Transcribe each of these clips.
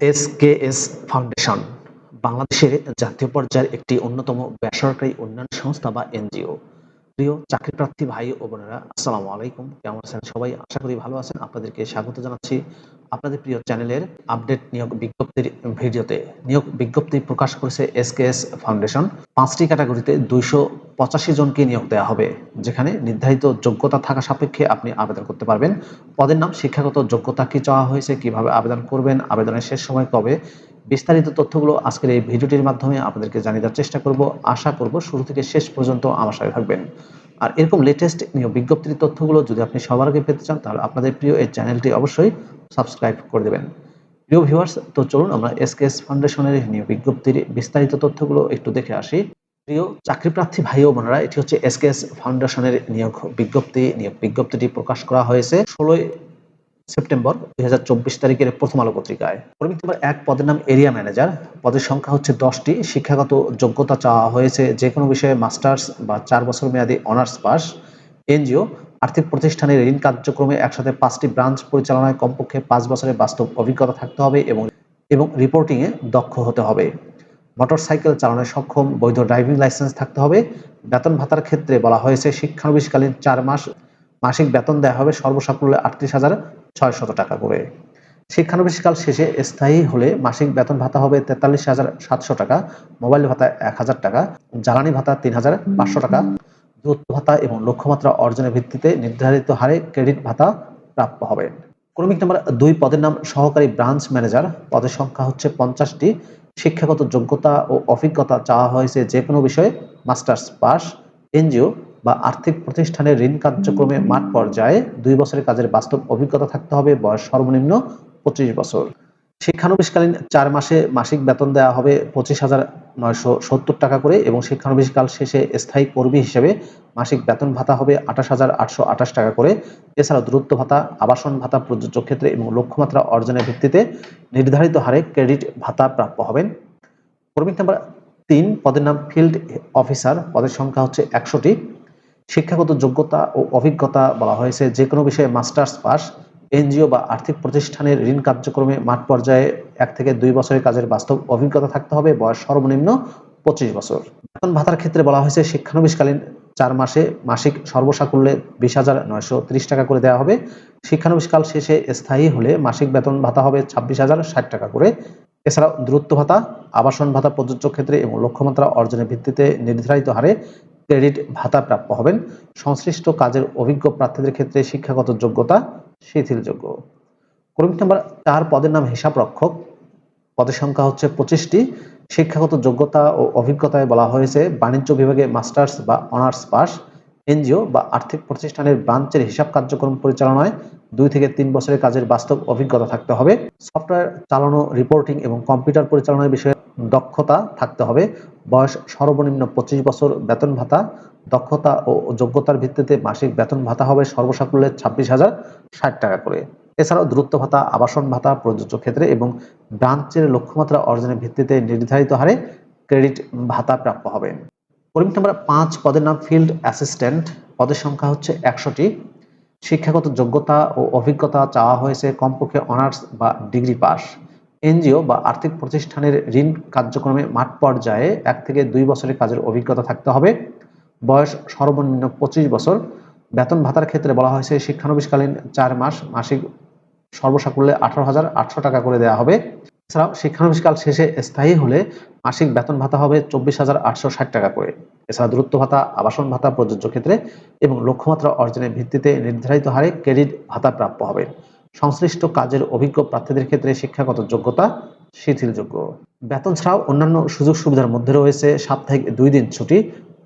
SKS foundation, বাংলাদেশের জাতীয় পর্যায়ের একটি অন্যতম বেসরকারি উন্নয়ন সংস্থা বা এনজিও। প্রিয় চাকরিপ্রার্থী ভাই ও বোনেরা, আসসালামু আলাইকুম। কেমন আছেন সবাই? আশা করি ভালো আছেন। আপনাদেরকে স্বাগত জানাচ্ছি আপনাদের প্রিয় চ্যানেলের আপডেট নিয়োগ বিজ্ঞপ্তির ভিডিওতে। নিয়োগ বিজ্ঞপ্তি প্রকাশ করেছে এসকেএস ফাউন্ডেশন। পাঁচটি ক্যাটাগরিতে দুইশো পঁচাশি জনকে নিয়োগ দেওয়া হবে, যেখানে নির্ধারিত যোগ্যতা থাকা সাপেক্ষে আপনি আবেদন করতে পারবেন। পদের নাম, শিক্ষাগত যোগ্যতা কি চাওয়া হয়েছে, কীভাবে আবেদন করবেন, আবেদনের শেষ সময় কবে? বিস্তারিত তথ্যগুলো আজকের এই ভিডিওটির মাধ্যমে আপনাদেরকে জানিয়ে দেওয়ার চেষ্টা করব। আশা করব শুরু থেকে শেষ পর্যন্ত আমার সাথে থাকবেন। আর এরকম লেটেস্ট নিয়োগ বিজ্ঞপ্তির তথ্যগুলো যদি আপনি সবার আগে পেতে চান, তাহলে আপনাদের প্রিয় এই চ্যানেলটি অবশ্যই সাবস্ক্রাইব করে দেবেন। প্রিয় ভিউয়ার্স তো চলুন আমরা এসকেএস ফাউন্ডেশনের নিয়োগ বিজ্ঞপ্তির বিস্তারিত তথ্যগুলো একটু দেখে আসি। প্রিয় চাকরিপ্রার্থী ভাই ও বোনেরা, এটি হচ্ছে এস এসকেএস ফাউন্ডেশনের নিয়োগ বিজ্ঞপ্তি। নিয়োগ বিজ্ঞপ্তিটি প্রকাশ করা হয়েছে ষোলোই সেপ্টেম্বর দুই হাজার চব্বিশ তারিখের প্রথম আলো পত্রিকায় কর্মী নম্বর এক পদের নাম এরিয়া ম্যানেজার। পদের সংখ্যা হচ্ছে দশটি। শিক্ষাগত যোগ্যতা চাওয়া হয়েছে যে কোনো বিষয়ে মাস্টার্স বা চার বছর মেয়াদী অনার্স পাস। এনজিও, আর্থিক প্রতিষ্ঠানের ঋণ কার্যক্রমে একসাথে পাঁচটি ব্রাঞ্চ পরিচালনায় কমপক্ষে পাঁচ বছরের বাস্তব অভিজ্ঞতা থাকতে হবে এবং এবং রিপোর্টিংয়ে দক্ষ হতে হবে। মোটরসাইকেল চালানোয় সক্ষম, বৈধ ড্রাইভিং লাইসেন্স থাকতে হবে। বেতন ভাতার ক্ষেত্রে বলা হয়েছে, শিক্ষানবিশকালীন চার মাস মাসিক বেতন দেওয়া হবে সর্বসাকুল্যে আটত্রিশ হাজার ছয়শত টাকা করে। শিক্ষানবিশকাল শেষে স্থায়ী হলে মাসিক বেতন ভাতা হবে তেতাল্লিশ হাজার সাতশো টাকা, মোবাইল ভাতা এক হাজার টাকা, জ্বালানি ভাতা তিন হাজার পাঁচশো টাকা দূরত্ব ভাতা এবং লক্ষ্যমাত্রা অর্জনের ভিত্তিতে নির্ধারিত হারে ক্রেডিট ভাতা প্রাপ্য হবে। ক্রমিক নাম্বার দুই পদের নাম সহকারী ব্রাঞ্চ ম্যানেজার। পদের সংখ্যা হচ্ছে পঞ্চাশটি। শিক্ষাগত যোগ্যতা ও অভিজ্ঞতা চাওয়া হয়েছে যে কোনো বিষয়ে মাস্টার্স পাস, এনজিও বা আর্থিক প্রতিষ্ঠানের ঋণ কার্যক্রমে মাঠ পর্যায়ে দুই বছরের কাজের বাস্তব অভিজ্ঞতা থাকতে হবে বয়স সর্বনিম্ন পঁচিশ বছর। শিক্ষানবিশকালীন চার মাসে মাসিক বেতন দেওয়া হবে পঁচিশ হাজার নয়শো সত্তর টাকা করে এবং শিক্ষানবিশকাল শেষে স্থায়ী কর্মী হিসেবে মাসিক বেতন ভাতা হবে আঠাশ হাজার আটশো আঠাশ টাকা করে। এছাড়া দূরত্ব ভাতা আবাসন ভাতা প্রযোজ্য ক্ষেত্রে এবং লক্ষ্যমাত্রা অর্জনের ভিত্তিতে নির্ধারিত হারে ক্রেডিট ভাতা প্রাপ্য হবেন। কর্মিক নাম্বার তিন পদের নাম ফিল্ড অফিসার পদের সংখ্যা হচ্ছে একশোটি। শিক্ষাগত যোগ্যতা ও অভিজ্ঞতা বলা হয়েছে। যে কোনো বিষয়ে মাস্টার্স পাস, এনজিও বা আর্থিক প্রতিষ্ঠানের ঋণ কার্যক্রমে মাঠ পর্যায়ে এক থেকে দুই বছরের কাজের বাস্তব অভিজ্ঞতা থাকতে হবে। বয়স সর্বনিম্ন পঁচিশ বছর। বেতন ভাতার ক্ষেত্রে বলা হয়েছে, শিক্ষানবিশকালীন চার মাসে মাসিক সর্বসাকুল্যে বিশ হাজার নয়শো ত্রিশ টাকা করে দেওয়া হবে। শিক্ষানবিশকাল শেষে স্থায়ী হলে মাসিক বেতন ভাতা হবে ছাব্বিশ হাজার ষাট টাকা করে। এছাড়াও দূরত্ব ভাতা, আবাসন ভাতা প্রযোজ্য ক্ষেত্রে এবং লক্ষ্যমাত্রা অর্জনের ভিত্তিতে নির্ধারিত হারে ক্রেডিট ভাতা প্রাপ্য হবেন। সংশ্লিষ্ট কাজের অভিজ্ঞ প্রার্থীদের ক্ষেত্রে শিক্ষাগত যোগ্যতা শিথিলযোগ্য। কর্মী নাম্বার চার, পদের নাম হিসাব রক্ষক পদের সংখ্যা হচ্ছে পঁচিশটি। শিক্ষাগত যোগ্যতা ও অভিজ্ঞতায় বলা হয়েছে, বাণিজ্য বিভাগে মাস্টার্স বা অনার্স পাস। এনজিও বা আর্থিক প্রতিষ্ঠানের ব্রাঞ্চের হিসাব কার্যক্রম পরিচালনায় দুই থেকে তিন বছরের কাজের বাস্তব অভিজ্ঞতা থাকতে হবে। সফটওয়্যার চালানো, রিপোর্টিং এবং কম্পিউটার পরিচালনার বিষয়ে দক্ষতা থাকতে হবে। বয়স সর্বনিম্ন পঁচিশ বছর বেতন ভাতা, দক্ষতা ও যোগ্যতার ভিত্তিতে মাসিক বেতন ভাতা হবে সর্বসাকুল্যে ছাব্বিশ হাজার ষাট টাকা করে। এছাড়াও দূরত্ব ভাতা, আবাসন ভাতা, প্রযোজ্য ক্ষেত্রে এবং ব্রাঞ্চের লক্ষ্যমাত্রা অর্জনের ভিত্তিতে নির্ধারিত হারে ক্রেডিট ভাতা প্রাপ্য হবে। কর্মী নাম্বার পাঁচ পদের নাম ফিল্ড অ্যাসিস্ট্যান্ট। পদের সংখ্যা হচ্ছে একশোটি। শিক্ষাগত যোগ্যতা ও অভিজ্ঞতা চাওয়া হয়েছে কমপক্ষে অনার্স বা ডিগ্রি পাস। এনজিও বা আর্থিক প্রতিষ্ঠানের ঋণ কার্যক্রমে মাঠ পর্যায়ে এক থেকে দুই বছরের কাজের অভিজ্ঞতা থাকতে হবে। বয়স সর্বনিম্ন পঁচিশ বছর। বেতন ভাতার ক্ষেত্রে বলা হয়েছে শিক্ষানবিশকালীন চার মাস মাসিক সর্বসাকুল্যে আঠারো হাজার আটশো টাকা করে দেওয়া হবে। এছাড়াও শিক্ষানবিশকাল শেষে স্থায়ী হলে মাসিক বেতন ভাতা হবে চব্বিশ হাজার আটশো ষাট টাকা করে। এছাড়া দূরত্ব ভাতা, আবাসন ভাতা প্রযোজ্য ক্ষেত্রে এবং লক্ষ্যমাত্রা অর্জনের ভিত্তিতে নির্ধারিত হারে ক্রেডিট ভাতা প্রাপ্য হবে। সংশ্লিষ্ট কাজের অভিজ্ঞ প্রার্থীদের ক্ষেত্রে শিক্ষাগত যোগ্যতা শিথিলযোগ্য। বেতন ছাড়াও অন্যান্য সুযোগ সুবিধার মধ্যে রয়েছে সাপ্তাহিক দুই দিন ছুটি,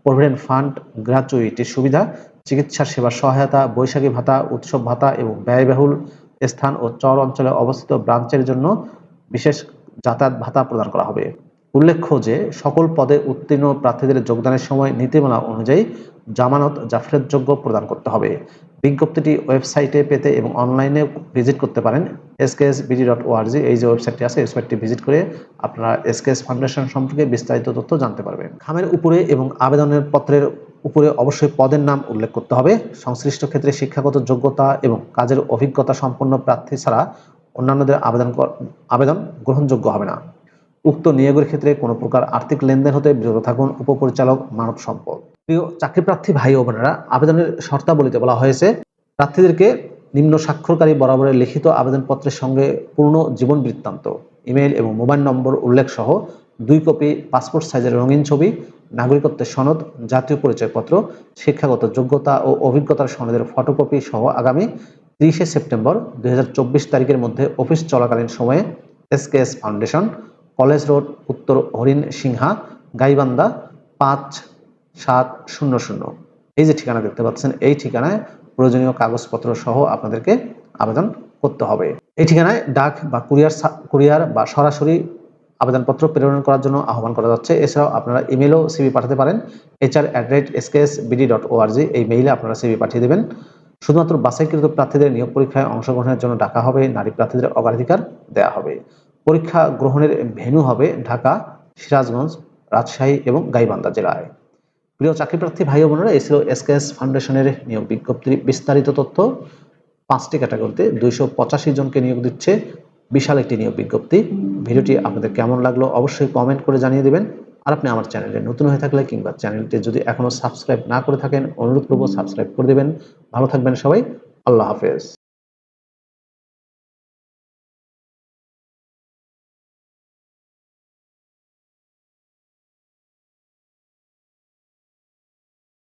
প্রভিডেন্ট ফান্ড গ্র্যাচুইটির সুবিধা, চিকিৎসা সেবা সহায়তা, বৈশাখী ভাতা, উৎসব ভাতা এবং ব্যয়বহুল স্থান ও চর অঞ্চলে অবস্থিত ব্রাঞ্চের জন্য বিশেষ যাতায়াত ভাতা প্রদান করা হবে। উল্লেখ্য যে, সকল পদে উত্তীর্ণ প্রার্থীদের যোগদানের সময় নীতিমালা অনুযায়ী জামানত জাফরতযোগ্য প্রদান করতে হবে। বিজ্ঞপ্তিটি ওয়েবসাইটে পেতে এবং অনলাইনে ভিজিট করতে পারেন এসকেএস বিডি ডট ওআরজি এই যে ওয়েবসাইটটি আছে, ওয়েবসাইটটি ভিজিট করে আপনারা এসকেএস ফাউন্ডেশন সম্পর্কে বিস্তারিত তথ্য জানতে পারবেন। খামের উপরে এবং আবেদনের পত্রের উপরে অবশ্যই পদের নাম উল্লেখ করতে হবে। সংশ্লিষ্ট ক্ষেত্রে শিক্ষাগত যোগ্যতা এবং কাজের অভিজ্ঞতা সম্পন্ন প্রার্থী ছাড়া অন্যান্যদের আবেদন আবেদন গ্রহণযোগ্য হবে না। উক্ত নিয়োগের ক্ষেত্রে কোনো প্রকার আর্থিক লেনদেন হতে বিরত থাকুন উপপরিচালক মানব সম্পদ। প্রিয় চাকরি প্রার্থী ভাই ও বোনেরা, আবেদনের শর্তাবলীতে বলা হয়েছে, প্রার্থীদেরকে নিম্ন স্বাক্ষরকারী বরাবরের লিখিত আবেদনপত্রের সঙ্গে পূর্ণ জীবন বৃত্তান্ত ইমেল এবং মোবাইল নম্বর উল্লেখ সহ দুই কপি, পাসপোর্ট সাইজের রঙিন ছবি, নাগরিকত্বের সনদ, জাতীয় পরিচয়পত্র, শিক্ষাগত যোগ্যতা ও অভিজ্ঞতার সনদের ফটোকপি সহ আগামী তিরিশে সেপ্টেম্বর দুই হাজার চব্বিশ তারিখের মধ্যে অফিস চলাকালীন সময়ে এসকেএস ফাউন্ডেশন কলেজ রোড, উত্তর হরিণ সিংহা, গাইবান্ধা পাঁচ সাত শূন্য শূন্য। এই যে ঠিকানা দেখতে পাচ্ছেন, এই ঠিকানায় প্রয়োজনীয় কাগজপত্র সহ আপনাদেরকে আবেদন করতে হবে। এই ঠিকানায় ডাক বা কুরিয়ার কুরিয়ার বা সরাসরি আবেদনপত্র প্রেরণ করার জন্য আহ্বান করা যাচ্ছে। এছাড়াও আপনারা ইমেলও সিবি পাঠাতে পারেন। HR at rate SKS BD dot ORG এই মেইলে আপনারা সিবি পাঠিয়ে দেবেন। শুধুমাত্র বাছাইকৃত প্রার্থীদের নিয়োগ পরীক্ষায় অংশগ্রহণের জন্য ডাকা হবে। নারী প্রার্থীদের অগ্রাধিকার দেওয়া হবে। পরীক্ষা গ্রহণের ভেন্যু হবে ঢাকা, সিরাজগঞ্জ, রাজশাহী এবং গাইবান্ধা জেলায়। প্রিয় চাকরিপ্রার্থী ভাই বোনেরা ছিল এসকেএস ফাউন্ডেশনের নিয়োগ বিজ্ঞপ্তির বিস্তারিত তথ্য। পাঁচটি ক্যাটাগরিতে দুইশো পঁচাশি জনকে নিয়োগ দিচ্ছে বিশাল একটি নিয়োগ বিজ্ঞপ্তি। ভিডিওটি আপনাদের কেমন লাগল অবশ্যই কমেন্ট করে জানিয়ে দেবেন। আর আপনি আমার চ্যানেলে নতুন হয়ে থাকলে কিংবা চ্যানেলটি যদি এখনও সাবস্ক্রাইব না করে থাকেন, অনুরোধ করব সাবস্ক্রাইব করে দেবেন। ভালো থাকবেন সবাই, আল্লাহ হাফেজ।